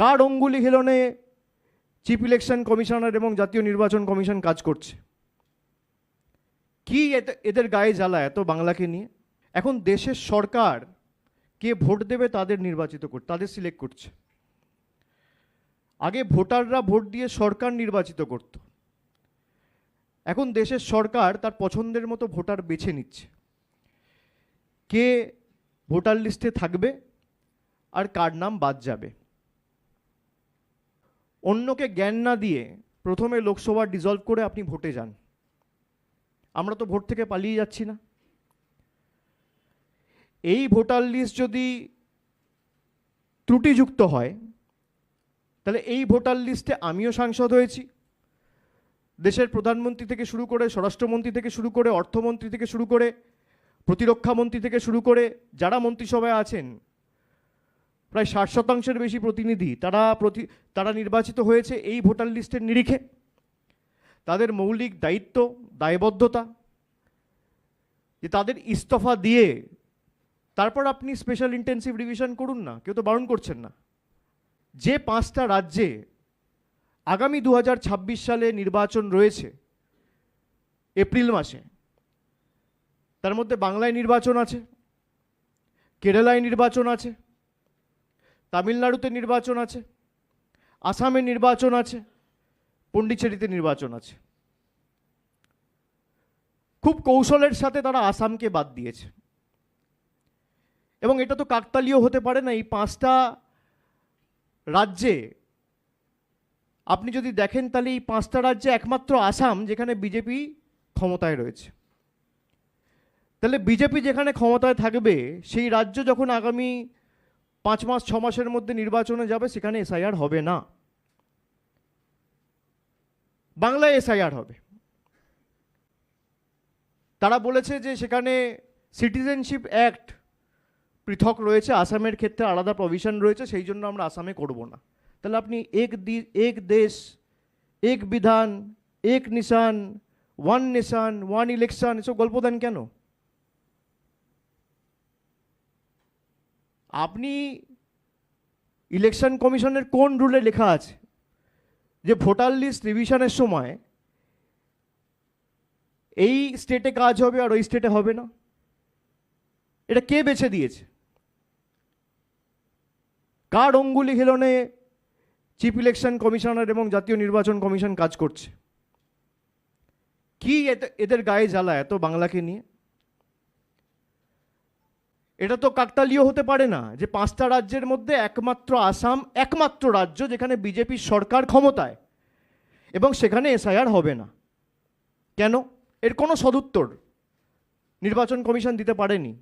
কার অঙ্গুলি হিলনে chief election commissioner এবং জাতীয় নির্বাচন কমিশন কাজ করছে? কি এদের গায়ে জ্বালা এত বাংলাকে নিয়ে? এখন দেশের সরকার কে ভোট দেবে তাদের নির্বাচিত কর, তাদের সিলেক্ট করছে। আগে ভোটাররা ভোট দিয়ে সরকার নির্বাচিত করত। এখন দেশের সরকার তার পছন্দের মতো ভোটার বেছে নিচ্ছে। কে ভোটার লিস্টে থাকবে আর কার নাম বাদ যাবে? অন্যকে জ্ঞান না দিয়ে প্রথমে লোকসভা ডিজলভ করে আপনি ভোটে যান। আমরা তো ভোট থেকে পালিয়ে যাচ্ছি না। এই ভোটার লিস্ট যদি ত্রুটিযুক্ত হয়, তাহলে এই ভোটার লিস্টে আমিও সাংসদ হয়েছি। দেশের প্রধানমন্ত্রী থেকে শুরু করে, স্বরাষ্ট্রমন্ত্রী থেকে শুরু করে, অর্থমন্ত্রী থেকে শুরু করে, প্রতিরক্ষা মন্ত্রী থেকে শুরু করে, যারা মন্ত্রিসভায় আছেন প্রায় ষাট শতাংশের বেশি প্রতিনিধি তারা প্রতি তারা নির্বাচিত হয়েছে এই ভোটার লিস্টের নিরিখে। তাদের মৌলিক দায়িত্ব, দায়বদ্ধতা, যে তাদের ইস্তফা দিয়ে তারপর আপনি স্পেশাল ইন্টেন্সিভ রিভিশন করুন না, কেউ তো বারণ করছেন না। যে পাঁচটা রাজ্যে আগামী দু হাজার ছাব্বিশ সালে নির্বাচন রয়েছে, এপ্রিল মাসে, তার মধ্যে বাংলায় নির্বাচন আছে, কেরালায় নির্বাচন আছে তামিলনাড়ুতে নির্বাচন আছে, আসামে নির্বাচন আছে, পন্ডিচেরিতে নির্বাচন আছে। খুব কৌশলের সাথে তারা আসামকে বাদ দিয়েছে। এবং এটা তো কাকতালীয় হতে পারে না, এই পাঁচটা রাজ্যে আপনি যদি দেখেন তাহলে এই পাঁচটা রাজ্যে একমাত্র আসাম যেখানে বিজেপি ক্ষমতায় রয়েছে। তাহলে বিজেপি যেখানে ক্ষমতায় থাকবে, সেই রাজ্য যখন আগামী পাঁচ মাস, ছ মাসের মধ্যে নির্বাচনে যাবে, সেখানে এসআইআর হবে না। বাংলায় এসআইআর হবে। তারা বলেছে যে সেখানে সিটিজেনশিপ অ্যাক্ট পৃথক রয়েছে, আসামের ক্ষেত্রে আলাদা প্রভিশন রয়েছে, সেই জন্য আমরা আসামে করব না। তাহলে আপনি এক দি, এক দেশ, এক বিধান, এক নিশান ওয়ান নেশান ওয়ান ইলেকশন এসব গল্প দেন কেন? আপনি ইলেকশন কমিশনের কোন রুলে লেখা আছে? যে ভোটার লিস্ট রিভিশনের সময় এই স্টেটে কাজ হবে আর ওই স্টেটে হবে না। এটা কে বেছে দিয়েছে? কার অঙ্গুলি হিলনে চিফ ইলেকশন কমিশনার এবং জাতীয় নির্বাচন কমিশন কাজ করছে? কি এদের গায়ে জ্বালা এত বাংলাকে নিয়ে? এটা তো কাকতালীয় হতে পারে না যে পাঁচটা রাজ্যের মধ্যে একমাত্র আসাম একমাত্র রাজ্য যেখানে বিজেপির সরকার ক্ষমতায়। এবং সেখানে এসআইআর হবে না। কেন? এর কোনো সদুত্তর নির্বাচন কমিশন দিতে পারেনি।